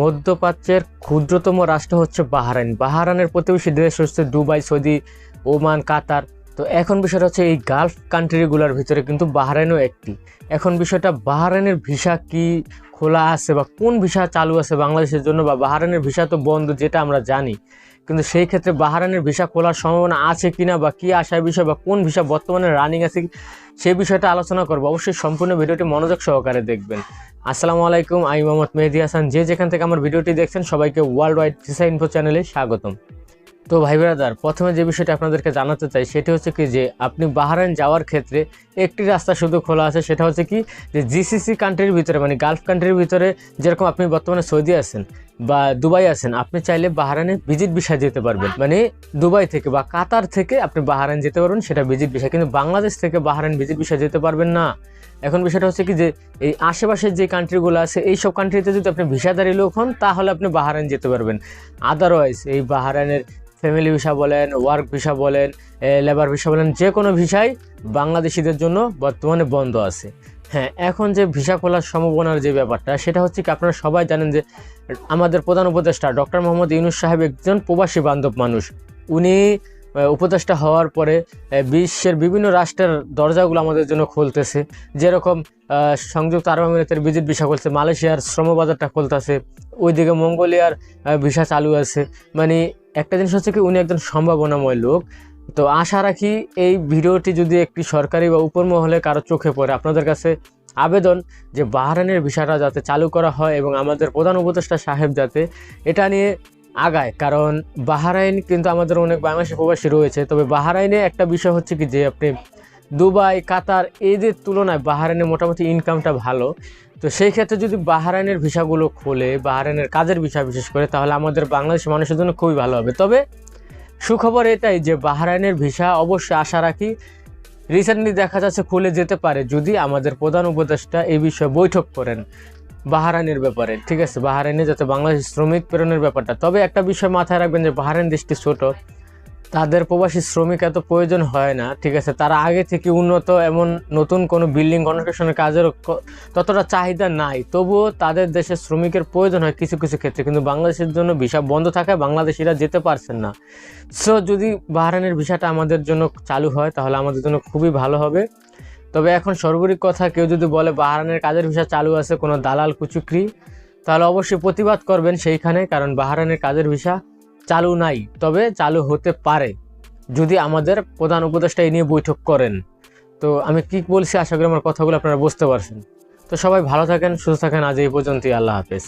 মধ্যপ্রাচ্যের ক্ষুদ্রতম রাষ্ট্র হচ্ছে বাহারাইন। বাহারানের প্রতিবেশী দেশ হচ্ছে দুবাই, সৌদি, ওমান, কাতার। তো এখন বিষয়টা হচ্ছে এই গালফ কান্ট্রিগুলোর ভিতরে কিন্তু বাহারাইনও একটি। এখন বিষয়টা বাহারাইনের ভিসা কি খোলা আছে বা কোন ভিসা চালু আছে বাংলাদেশের জন্য বা বাহারাইনের ভিসা তো বন্ধ যেটা আমরা জানি। কিন্তু সেই ক্ষেত্রে বাহারানের ভিসা খোলার সম্ভাবনা আছে কিনা বা কি আসার বিষয় বা কোন ভিসা বর্তমানে রানিং আছে সেই বিষয়টা আলোচনা করব। অবশ্যই সম্পূর্ণ ভিডিওটি মনোযোগ সহকারে দেখবেন। আসসালামু আলাইকুম, আমি মোহাম্মদ মেহেদি হাসান। যে যেখান থেকে আমার ভিডিওটি দেখছেন, সবাইকে ওয়ার্ল্ড ওয়াইড ভিসা ইনফো চ্যানেলে স্বাগতম। তো ভাই ব্রাদার, প্রথমে যে বিষয়টা আপনাদেরকে জানাতে চাই, সেটি হচ্ছে কি যে, আপনি বাহারাইন যাওয়ার ক্ষেত্রে একটি রাস্তা শুধু খোলা আছে, সেটা হচ্ছে কি যে জিসিসি কান্ট্রির ভিতরে মানে গালফ কান্ট্রির ভিতরে, যেরকম আপনি বর্তমানে সৌদি আছেন বা দুবাই আছেন, আপনি চাইলে বাহারাইনে ভিজিট বিষয় যেতে পারবেন। মানে দুবাই থেকে বা কাতার থেকে আপনি বাহারাইন যেতে পারবেন, সেটা ভিজিট বিষয় কিন্তু বাংলাদেশ থেকে বাহারাইন ভিজিট বিষয় যেতে পারবেন না। এখন বিষয়টা হচ্ছে কি যে, এই আশেপাশের যে কান্ট্রিগুলো আছে এই সব কান্ট্রিতে যদি আপনি ভিসাদারি লোক হন, তাহলে আপনি বাহারান যেতে পারবেন। আদারওয়াইজ এই বাহারানের ফ্যামিলি ভিসা বলেন ওয়ার্ক ভিসা বলেন লেবার ভিসা বলেন, যে কোনো ভিসাই বাংলাদেশিদের জন্য বর্তমানে বন্ধ আছে। হ্যাঁ এখন যে ভিসা খোলার সম্ভাবনার যে ব্যাপারটা, সেটা হচ্ছে কি আপনারা সবাই জানেন যে আমাদের প্রধান উপদেষ্টা ডক্টর মোহাম্মদ ইউনুস সাহেব একজন প্রবাসী বান্ধব মানুষ। উনি উপদেষ্টা হওয়ার পরে বিশ্বের বিভিন্ন রাষ্ট্রের দরজাগুলো আমাদের জন্য খুলতেছে। যেরকম সংযুক্ত আরব আমিরাতের ভিজিট ভিসা খুলছে, মালয়েশিয়ার শ্রমবাজারটা খুলতেছে, ওইদিকে মঙ্গোলিয়ার ভিসা চালু আছে। মানে একটা জিনিস হচ্ছে কি, উনি একজন সম্ভাবনাময় লোক। তো আশা রাখি এই ভিডিওটি যদি একটি সরকারি বা উপর মহলে কারও চোখে পড়ে, আপনাদের কাছে আবেদন যে বাহারানের ভিসাটা যাতে চালু করা হয় এবং আমাদের প্রধান উপদেষ্টা সাহেব যাতে এটা নিয়ে আগায়। কারণ বাহারাইন কিন্তু আমাদের অনেক বাংলাদেশি প্রবাসী রয়েছে। তবে বাহারাইনে একটা বিষয় হচ্ছে কি যে আপনি দুবাই, কাতার এদের তুলনায় বাহারাইনে মোটামুটি ইনকামটা ভালো। তো সেই ক্ষেত্রে যদি বাহারাইনের ভিসাগুলো খোলে, বাহারাইনের কাজের ভিসা বিশেষ করে, তাহলে আমাদের বাংলাদেশের মানুষের জন্য খুবই ভালো হবে। তবে সুখবর এটাই যে বাহরাইনের ভিসা অবশ্যই আশা রাখি। রিসেন্টলি দেখা যাচ্ছে খুলে যেতে পারে যদি আমাদের প্রধান উপদেষ্টা এই বিষয়ে বৈঠক করেন বাহারাইনের ব্যাপারে। ঠিক আছে, বাহারাইনে যাতে বাংলাদেশ শ্রমিক প্রেরণের ব্যাপারটা। তবে একটা বিষয় মাথায় রাখবেন যে বাহারাইন দেশটি ছোট। তাদের প্রবাসী শ্রমিক এত প্রয়োজন হয় না, ঠিক আছে? তারা আগে থেকে উন্নত এমন নতুন কোনো বিল্ডিং কনস্ট্রাকশনের কাজের ততটা চাহিদা নাই। তবুও তাদের দেশে শ্রমিকের প্রয়োজন হয় কিছু কিছু ক্ষেত্রে। কিন্তু বাংলাদেশের জন্য ভিসা বন্ধ থাকায় বাংলাদেশিরা যেতে পারছেন না। সো যদি বাহারানের ভিসাটা আমাদের জন্য চালু হয়, তাহলে আমাদের জন্য খুবই ভালো হবে। তবে এখন সর্বরিক কথা, কেউ যদি বলে বাহারানের কাজের ভিসা চালু আছে কোনো দালাল কুচুকরি, তাহলে অবশ্যই প্রতিবাদ করবেন সেইখানে, কারণ বাহারানের কাজের ভিসা চালু নাই, তবে চালু হতে পারে, যদি আমাদের প্রধান উপদেষ্টা এই নিয়ে বৈঠক করেন। তো আমি কি বলছি আশা করি আমার কথাগুলো আপনারা বুঝতে পারছেন। তো সবাই ভালো থাকেন, সুস্থ থাকেন, আজ এই পর্যন্তই, আল্লাহ হাফেজ।